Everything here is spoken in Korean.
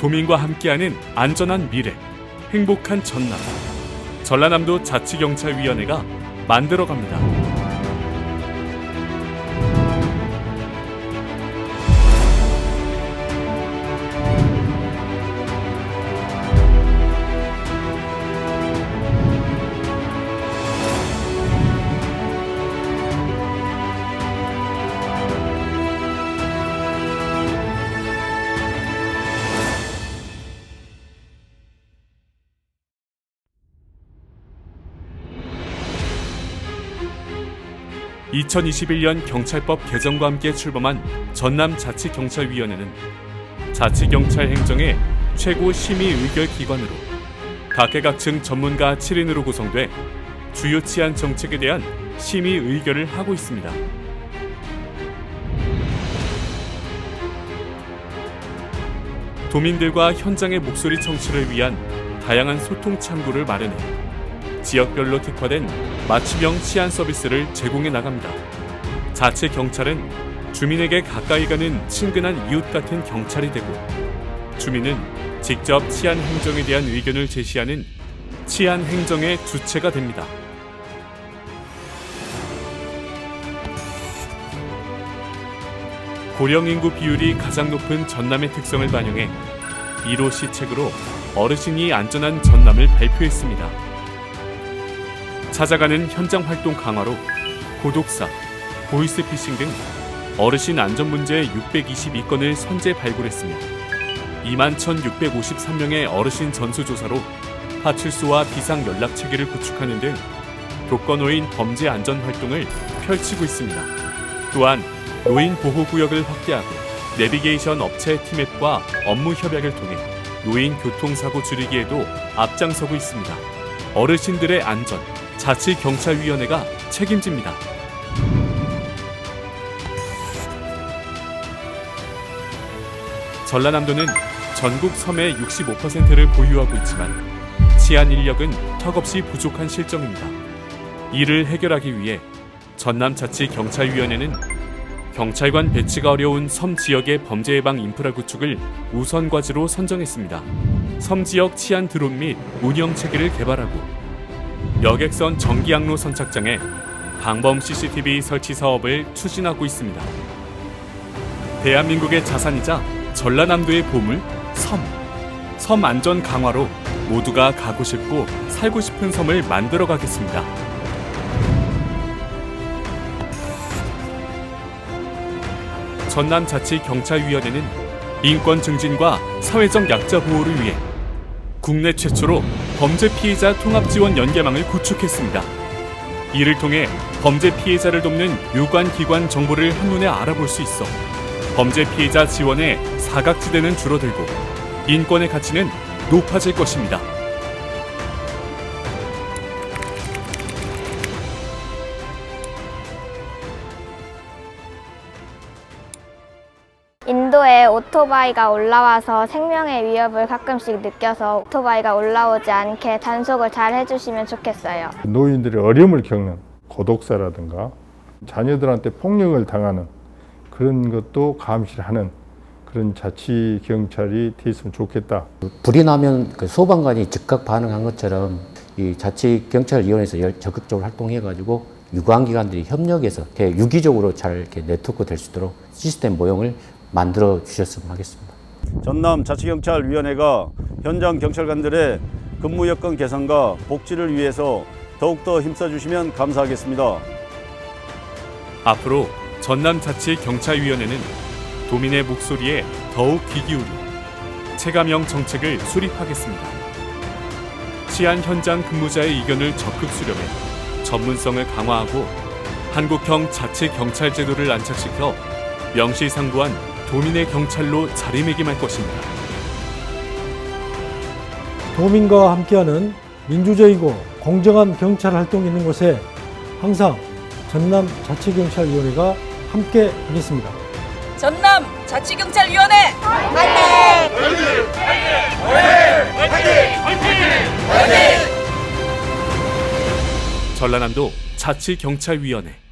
도민과 함께하는 안전한 미래, 행복한 전남. 전라남도 자치경찰위원회가 만들어갑니다. (2021년) 경찰법 개정과 함께 출범한 전남 자치경찰위원회는 자치경찰 행정의 최고 심의 의결 기관으로 각계각층 전문가 7인으로 구성돼 주요 치안 정책에 대한 심의 의결을 하고 있습니다. 도민들과 현장의 목소리 청취를 위한 다양한 소통 창구를 마련해 지역별로 특화된 맞춤형 치안 서비스를 제공해 나갑니다. 자체 경찰은 주민에게 가까이 가는 친근한 이웃 같은 경찰이 되고 주민은 직접 치안 행정에 대한 의견을 제시하는 치안 행정의 주체가 됩니다. 고령 인구 비율이 가장 높은 전남의 특성을 반영해 1호 시책으로 어르신이 안전한 전남을 발표했습니다. 찾아가는 현장 활동 강화로 고독사, 보이스피싱 등 어르신 안전 문제 622건을 선제 발굴했으며 21,653명의 어르신 전수조사로 파출소와 비상 연락 체계를 구축하는 등 독거노인 범죄 안전 활동을 펼치고 있습니다. 또한 노인 보호 구역을 확대하고 내비게이션 업체 티맵과 업무 협약을 통해 노인 교통사고 줄이기에도 앞장서고 있습니다. 어르신들의 안전, 자치경찰위원회가 책임집니다. 전라남도는 전국 섬의 65%를 보유하고 있지만 치안 인력은 턱없이 부족한 실정입니다. 이를 해결하기 위해 전남자치경찰위원회는 경찰관 배치가 어려운 섬 지역의 범죄 예방 인프라 구축을 우선 과제로 선정했습니다. 섬 지역 치안 드론 및 운영 체계를 개발하고 여객선 전기항로 선착장에 방범 CCTV 설치 사업을 추진하고 있습니다. 대한민국의 자산이자 전라남도의 보물 섬. 섬 안전 강화로 모두가 가고 싶고 살고 싶은 섬을 만들어 가겠습니다. 전남자치경찰위원회는 인권 증진과 사회적 약자 보호를 위해 국내 최초로 범죄 피해자 통합 지원 연계망을 구축했습니다. 이를 통해 범죄 피해자를 돕는 유관 기관 정보를 한눈에 알아볼 수 있어 범죄 피해자 지원의 사각지대는 줄어들고 인권의 가치는 높아질 것입니다. 인도에 오토바이가 올라와서 생명의 위협을 가끔씩 느껴서 오토바이가 올라오지 않게 단속을 잘 해주시면 좋겠어요. 노인들이 어려움을 겪는 고독사라든가 자녀들한테 폭력을 당하는 그런 것도 감시를 하는 그런 자치 경찰이 됐으면 좋겠다. 불이 나면 그 소방관이 즉각 반응한 것처럼 이 자치 경찰위원회에서 열- 적극적으로 활동해가지고 유관기관들이 협력해서 이렇게 유기적으로 잘 이렇게 네트워크 될 수 있도록 시스템 모형을 만들어 주셨으면 하겠습니다. 전남 자치경찰위원회가 현장 경찰관들의 근무 여건 개선과 복지를 위해서 더욱더 힘써 주시면 감사하겠습니다. 앞으로 전남 자치경찰위원회는 도민의 목소리에 더욱 귀 기울여 체감형 정책을 수립하겠습니다. 치안 현장 근무자의 의견을 적극 수렴해 전문성을 강화하고 한국형 자치 경찰 제도를 안착시켜 명실상부한 도민의 경찰로 자리매김할 것입니다. 도민과 함께하는 민주적이고 공정한 경찰 활동이 있는 곳에 항상 전남 자치경찰위원회가 함께 하겠습니다. 전남 자치경찰위원회 전라남도 자치경찰위원회